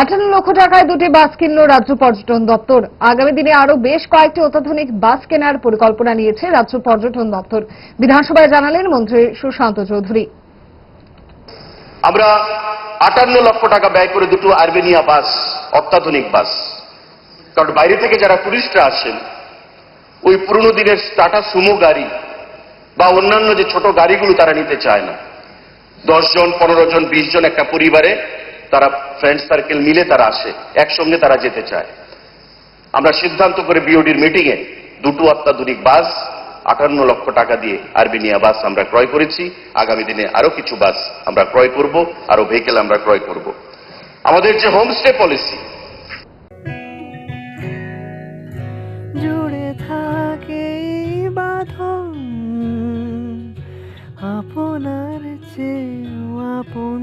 আঠারো লক্ষ টাকায় দুটি বাস কিনল রাজ্য পর্যটন দপ্তর। আগামী দিনে আরও বেশ কয়েকটি অত্যাধুনিক বাস কেনার পরিকল্পনা নিয়েছে রাজ্য পর্যটন দপ্তর। বিধানসভায় জানালেন মন্ত্রী সুশান্ত চৌধুরী। আমরা আটান্ন লক্ষ টাকা ব্যয় করে দুটো আরবেনিয়া বাস, অত্যাধুনিক বাস। কারণ বাইরে থেকে যারা টুরিস্টরা আসেন, ওই পুরনো দিনের টাটা সুমো গাড়ি বা অন্যান্য যে ছোট গাড়িগুলো তারা নিতে চায় না। দশ জন, পনেরো জন, বিশ জন একটা পরিবারে তারা ফ্রেন্ড সার্কেল মিলে তারা আসে, একসঙ্গে তারা যেতে চায়। আমরা সিদ্ধান্ত করে বিওডির মিটিংয়ে দুটো অত্যাধুনিক বাস, আটান্ন লক্ষ টাকা দিয়ে আরবেনিয়া বাস আমরা ক্রয় করেছি। আগামী দিনে আরও কিছু বাস আমরা ক্রয় করব, আরও ভেহিকেল আমরা ক্রয় করব। আমাদের যে হোমস্টে পলিসি জুড়ে থাকে আপনার চেয়েও আপন